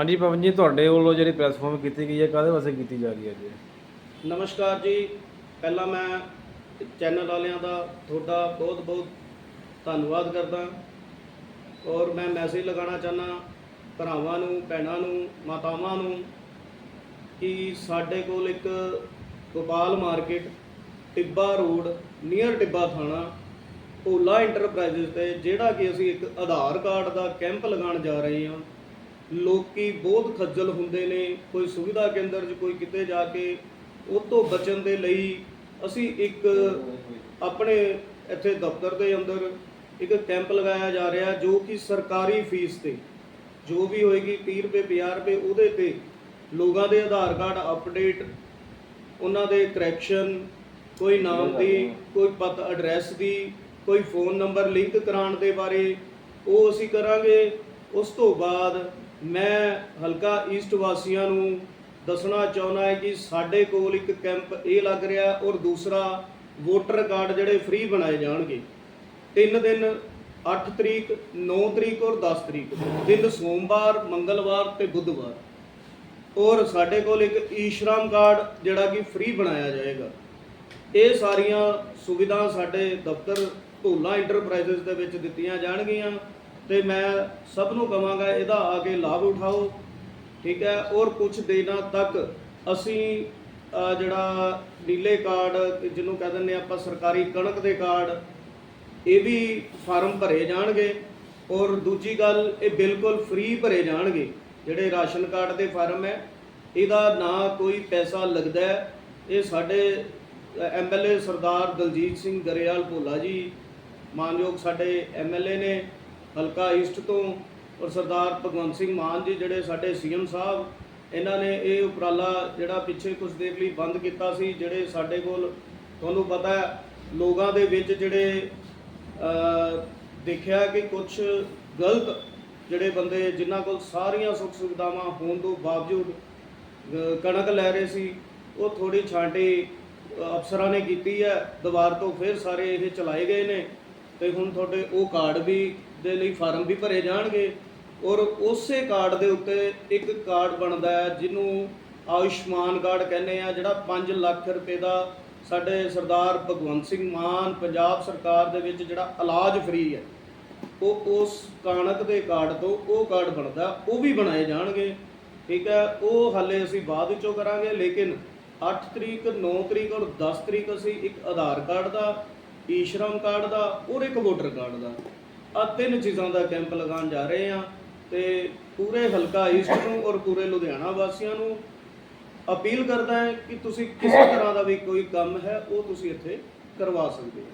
ਹਾਂਜੀ ਪਵਨ ਜੀ, ਤੁਹਾਡੇ ਵੱਲੋਂ ਜਿਹੜੀ ਪਲੇਟਫਾਰਮ ਕੀਤੀ ਗਈ ਹੈ, ਕਾਹਦੇ ਵਾਸਤੇ ਕੀਤੀ ਜਾ ਰਹੀ ਹੈ ਜੀ? ਨਮਸਕਾਰ ਜੀ। ਪਹਿਲਾਂ ਮੈਂ ਚੈਨਲ ਵਾਲਿਆਂ ਦਾ ਤੁਹਾਡਾ ਬਹੁਤ ਬਹੁਤ ਧੰਨਵਾਦ ਕਰਦਾ। ਔਰ ਮੈਂ ਮੈਸੇਜ ਲਗਾਉਣਾ ਚਾਹਨਾ ਭਰਾਵਾਂ ਨੂੰ, ਭੈਣਾਂ ਨੂੰ, ਮਾਤਾਵਾਂ ਨੂੰ ਕਿ ਸਾਡੇ ਕੋਲ ਇੱਕ Gopal market, Tibba road near Tibba ਥਾਣਾ ਓਲਾ ਇੰਟਰਪ੍ਰਾਈਜ਼ਸ ਤੇ ਜਿਹੜਾ ਕਿ ਅਸੀਂ ਇੱਕ ਆਧਾਰ ਕਾਰਡ ਦਾ ਕੈਂਪ ਲਗਾਉਣ ਜਾ ਰਹੇ ਹਾਂ। ਲੋਕੀ ਬਹੁਤ ਖੱਜਲ ਹੁੰਦੇ ਨੇ, ਕੋਈ ਸੁਵਿਧਾ ਕੇਂਦਰ 'ਚ ਕੋਈ ਕਿਤੇ ਜਾ ਕੇ, ਉਹ ਤੋਂ ਬਚਣ ਦੇ ਲਈ ਅਸੀਂ ਇੱਕ ਆਪਣੇ ਇੱਥੇ ਦਫ਼ਤਰ ਦੇ ਅੰਦਰ ਇੱਕ ਕੈਂਪ ਲਗਾਇਆ ਜਾ ਰਿਹਾ ਜੋ ਕਿ ਸਰਕਾਰੀ ਫੀਸ ਤੇ, ਜੋ ਵੀ ਹੋਏਗੀ 30 ਰੁਪਏ 50 ਰੁਪਏ ਉਹਦੇ ਤੇ ਲੋਕਾਂ ਦੇ ਆਧਾਰ ਕਾਰਡ ਅਪਡੇਟ, ਉਹਨਾਂ ਦੇ ਕਰੈਕਸ਼ਨ, ਕੋਈ ਨਾਮ ਦੀ, ਕੋਈ ਪਤ ਐਡਰੈਸ ਦੀ, ਕੋਈ ਫੋਨ ਨੰਬਰ ਲਿੰਕ ਕਰਾਉਣ ਦੇ ਬਾਰੇ, ਉਹ ਅਸੀਂ ਕਰਾਂਗੇ। ਉਸ ਤੋਂ ਬਾਅਦ ਮੈਂ ਹਲਕਾ ਈਸਟ ਵਾਸੀਆਂ ਨੂੰ ਦੱਸਣਾ ਚਾਹੁੰਦਾ ਹੈ ਕਿ ਸਾਡੇ ਕੋਲ ਇੱਕ ਕੈਂਪ ਇਹ ਲੱਗ ਰਿਹਾ ਔਰ ਦੂਸਰਾ ਵੋਟਰ ਕਾਰਡ ਜਿਹੜੇ ਫ੍ਰੀ ਬਣਾਏ ਜਾਣਗੇ। ਤਿੰਨ ਦਿਨ 8 ਤਰੀਕ 9 ਤਰੀਕ ਔਰ 10 ਤਰੀਕ। ਦਿਨ ਸੋਮਵਾਰ, ਮੰਗਲਵਾਰ ਤੇ ਬੁੱਧਵਾਰ। ਔਰ ਸਾਡੇ ਕੋਲ ਇੱਕ ਈਸ਼ਰਾਮ ਕਾਰਡ ਜਿਹੜਾ ਕਿ ਫ੍ਰੀ ਬਣਾਇਆ ਜਾਏਗਾ। ਇਹ ਸਾਰੀਆਂ ਸੁਵਿਧਾ ਸਾਡੇ ਦਫ਼ਤਰ ਢੋਲਾ ਇੰਟਰਪ੍ਰਾਈਜ਼ਸ ਦੇ ਵਿੱਚ ਦਿੱਤੀਆਂ ਜਾਣਗੀਆਂ। ਤੇ ਮੈਂ ਸਭ ਨੂੰ ਕਹਾਂਗਾ ਇਹਦਾ ਆ ਕੇ ਲਾਭ ਉਠਾਓ, ਠੀਕ ਹੈ? ਔਰ ਕੁਝ ਦਿਨਾਂ ਤੱਕ ਅਸੀਂ ਜਿਹੜਾ ਨੀਲੇ ਕਾਰਡ, ਜਿਹਨੂੰ ਕਹਿ ਦਿੰਦੇ ਆਪਾਂ ਸਰਕਾਰੀ ਕਣਕ ਦੇ ਕਾਰਡ, ਇਹ ਵੀ ਫਾਰਮ ਭਰੇ ਜਾਣਗੇ। ਔਰ ਦੂਜੀ ਗੱਲ, ਇਹ ਬਿਲਕੁਲ ਫ੍ਰੀ ਭਰੇ ਜਾਣਗੇ, ਜਿਹੜੇ ਰਾਸ਼ਨ ਕਾਰਡ ਦੇ ਫਾਰਮ ਹੈ। ਇਹਦਾ ਨਾ ਕੋਈ ਪੈਸਾ ਲੱਗਦਾ ਹੈ। ਇਹ ਸਾਡੇ ਐਮਐਲਏ ਸਰਦਾਰ ਦਲਜੀਤ ਸਿੰਘ ਗਰੇਵਾਲ ਭੋਲਾ ਜੀ, ਮਾਨਯੋਗ ਸਾਡੇ ਐਮਐਲਏ ਨੇ। ਹਲਕਾ ਈਸਟ ਤੋਂ ਔਰ ਸਰਦਾਰ ਭਗਵੰਤ ਸਿੰਘ ਮਾਨ ਜੀ ਜਿਹੜੇ ਸਾਡੇ ਸੀਐਮ ਸਾਹਿਬ, ਇਹਨਾਂ ਨੇ ਇਹ ਉਪਰਾਲਾ ਜਿਹੜਾ ਪਿੱਛੇ ਕੁਝ ਦੇਰ ਲਈ ਬੰਦ ਕੀਤਾ ਸੀ, ਜਿਹੜੇ ਸਾਡੇ ਕੋਲ ਤੁਹਾਨੂੰ ਪਤਾ ਲੋਕਾਂ ਦੇ ਵਿੱਚ ਜਿਹੜੇ ਦੇਖਿਆ ਕਿ ਕੁਝ ਗਲਤ ਜਿਹੜੇ ਬੰਦੇ ਜਿਨ੍ਹਾਂ ਕੋਲ ਸਾਰੀਆਂ ਸੁੱਖ ਸੁਵਿਧਾਵਾਂ ਹੋਣ ਤੋਂ ਬਾਵਜੂਦ ਕਣਕ ਲੈ ਰਹੇ ਸੀ, ਉਹ ਥੋੜੀ ਛਾਂਟੀ ਅਫਸਰਾਂ ਨੇ ਕੀਤੀ ਹੈ, ਦੁਬਾਰ ਤੋਂ ਫਿਰ ਸਾਰੇ ਇਹ ਚਲਾਏ ਗਏ ਨੇ, ਤੇ ਹੁਣ ਤੁਹਾਡੇ ਉਹ ਕਾਰਡ ਵੀ ਦੇ ਲਈ ਫਾਰਮ ਵੀ ਭਰੇ ਜਾਣਗੇ ਔਰ ਉਸੇ ਕਾਰਡ ਦੇ ਉੱਤੇ ਇੱਕ ਕਾਰਡ ਬਣਦਾ ਹੈ, ਜਿਹਨੂੰ ਆਯੁਸ਼ਮਾਨ ਕਾਰਡ ਕਹਿੰਦੇ ਆ, ਜਿਹੜਾ 5 ਲੱਖ ਰੁਪਏ ਦਾ ਸਾਡੇ ਸਰਦਾਰ ਭਗਵੰਤ ਸਿੰਘ ਮਾਨ ਪੰਜਾਬ ਸਰਕਾਰ ਦੇ ਵਿੱਚ ਜਿਹੜਾ ਇਲਾਜ ਫ੍ਰੀ ਹੈ, ਉਹ ਉਸ ਕਣਕ ਦੇ ਕਾਰਡ ਤੋਂ ਉਹ ਕਾਰਡ ਬਣਦਾ, ਉਹ ਵੀ ਬਣਾਏ ਜਾਣਗੇ, ਠੀਕ ਹੈ, ਉਹ ਹਾਲੇ ਅਸੀਂ ਬਾਅਦ ਵਿੱਚੋਂ ਕਰਾਂਗੇ, ਲੇਕਿਨ 8 ਤਰੀਕ 9 ਤਰੀਕ ਔਰ 10 ਤਰੀਕ ਅਸੀਂ ਇੱਕ ਆਧਾਰ ਕਾਰਡ ਦਾ ਈਸ਼ਰਮ ਕਾਰਡ ਦਾ ਔਰ ਇੱਕ ਵੋਟਰ ਕਾਰਡ ਦਾ। ਆ ਤਿੰਨ ਚੀਜ਼ਾਂ ਦਾ ਕੈਂਪ ਲਗਾਉਣ ਜਾ ਰਹੇ ਹਾਂ ਤੇ ਪੂਰੇ ਹਲਕਾ ਈਸਟ ਨੂੰ ਔਰ ਪੂਰੇ ਲੁਧਿਆਣਾ ਵਾਸੀਆਂ ਨੂੰ ਅਪੀਲ ਕਰਦਾ ਹੈ ਕਿ ਤੁਸੀਂ ਕਿਸੇ ਤਰ੍ਹਾਂ ਦਾ ਵੀ ਕੋਈ ਕੰਮ ਹੈ, ਉਹ ਤੁਸੀਂ ਇੱਥੇ ਕਰਵਾ ਸਕਦੇ ਹੋ।